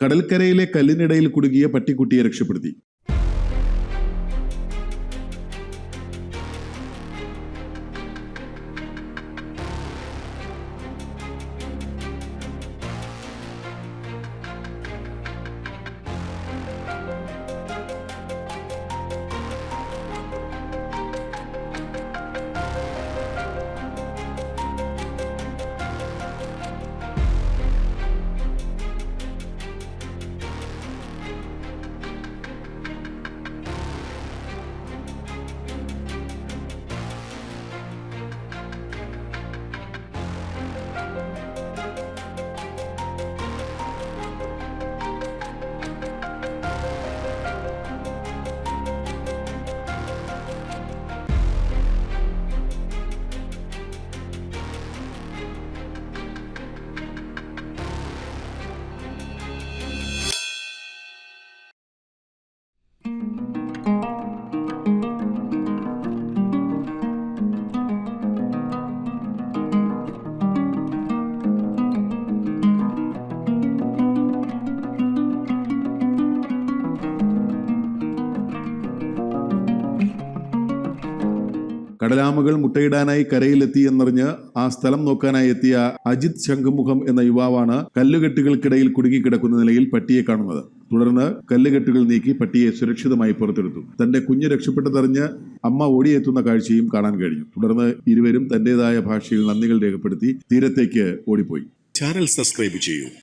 കടൽക്കരയിലെ കല്ലിനിടയിൽ കുടുങ്ങിയ പട്ടിക്കുട്ടിയെ രക്ഷപ്പെടുത്തി. കടലാമകൾ മുട്ടയിടാനായി കരയിലെത്തി എന്നറിഞ്ഞ് ആ സ്ഥലം നോക്കാനായി എത്തിയ അജിത് ശംഖുമുഖം എന്ന യുവാവാണ് കല്ലുകെട്ടുകൾക്കിടയിൽ കുടുങ്ങിക്കിടക്കുന്ന നിലയിൽ പട്ടിയെ കാണുന്നത്. തുടർന്ന് കല്ലുകെട്ടുകൾ നീക്കി പട്ടിയെ സുരക്ഷിതമായി പുറത്തെടുത്തു. തന്റെ കുഞ്ഞ് രക്ഷപ്പെട്ടതറിഞ്ഞ് അമ്മ ഓടിയെത്തുന്ന കാഴ്ചയും കാണാൻ കഴിഞ്ഞു. തുടർന്ന് ഇരുവരും തന്റേതായ ഭാഷയിൽ നന്ദികൾ രേഖപ്പെടുത്തി തീരത്തേക്ക് ഓടിപ്പോയി. ചാനൽ സബ്സ്ക്രൈബ് ചെയ്യൂ.